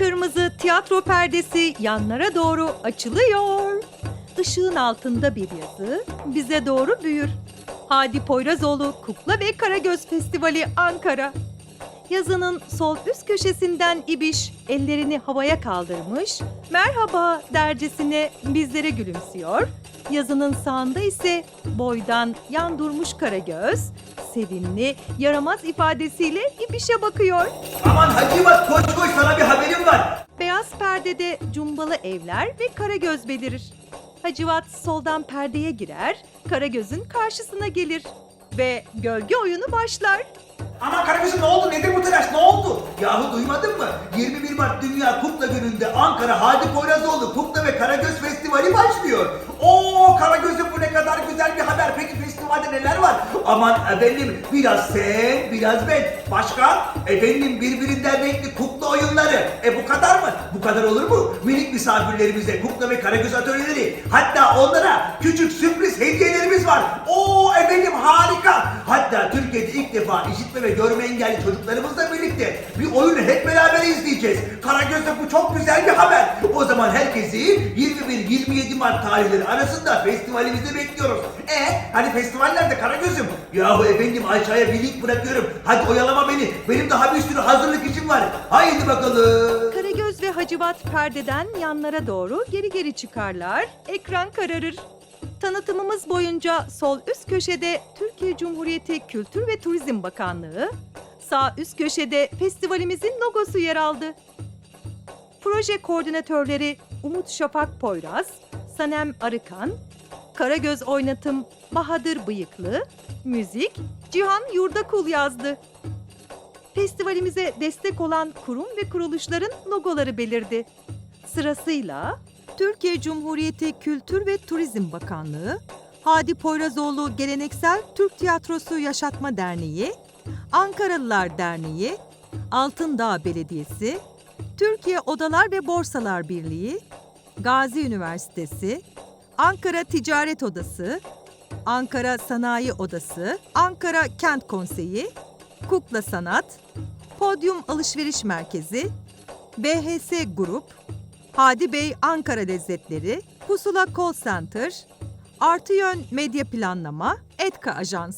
Kırmızı tiyatro perdesi yanlara doğru açılıyor. Işığın altında bir yazı bize doğru büyür. Hadi Poyrazoğlu Kukla ve Karagöz Festivali Ankara. Yazının sol üst köşesinden İbiş ellerini havaya kaldırmış, merhaba dercesine bizlere gülümsüyor. Yazının sağında ise boydan yan durmuş Karagöz, sevimli, yaramaz ifadesiyle İbiş'e bakıyor. Aman Hacivat koş koş sana bir. Beyaz perdede cumbalı evler ve Karagöz belirir. Hacivat soldan perdeye girer, Karagöz'ün karşısına gelir ve gölge oyunu başlar. Aman Karagöz'üm ne oldu nedir bu telaş ne oldu? Yahu duymadın mı? 21 Mart Dünya Kukla Günü'nde Ankara Hadi Poyrazoğlu Kukla ve Karagöz Festivali başlıyor. Oo Karagöz'üm bu ne kadar güzel bir haber. Peki festivalde neler var? Aman efendim biraz sen biraz ben. Başka? Efendim birbirinden renkli kukla oyunları. E bu kadar mı? Bu kadar olur mu? Minik misafirlerimize kukla ve karagöz atölyeleri. Hatta onlara küçük sürpriz hediyelerimiz var. Oo efendim harika. Hatta Türkiye'de ilk defa işitme ve görme engelli çocuklarımızla birlikte bir oyunu hep beraber izleyeceğiz. Karagöz'de bu çok güzel bir haber. O zaman herkesi 21-27 Mart tarihleri arasında festivalimizde bekliyoruz. E hani festivallerde Karagöz'üm. Yahu efendim aşağıya bir link bırakıyorum. Hadi oyalama beni. Benim daha bir sürü hazırlık işim var. Haydi bakalım. Hacivat perdeden yanlara doğru geri geri çıkarlar, ekran kararır. Tanıtımımız boyunca sol üst köşede Türkiye Cumhuriyeti Kültür ve Turizm Bakanlığı, sağ üst köşede festivalimizin logosu yer aldı. Proje koordinatörleri Umut Şafak Poyraz, Sanem Arıkan, Karagöz Oynatım Bahadır Bıyıklı, müzik Cihan Yurdakul yazdı. Festivalimize destek olan kurum ve kuruluşların logoları belirdi. Sırasıyla Türkiye Cumhuriyeti Kültür ve Turizm Bakanlığı, Hadi Poyrazoğlu Geleneksel Türk Tiyatrosu Yaşatma Derneği, Ankaralılar Derneği, Altındağ Belediyesi, Türkiye Odalar ve Borsalar Birliği, Gazi Üniversitesi, Ankara Ticaret Odası, Ankara Sanayi Odası, Ankara Kent Konseyi, Kukla Sanat, Podyum Alışveriş Merkezi, BHS Grup, Hadi Bey Ankara Lezzetleri, Pusula Call Center, Artı Yön Medya Planlama, Etka Ajans.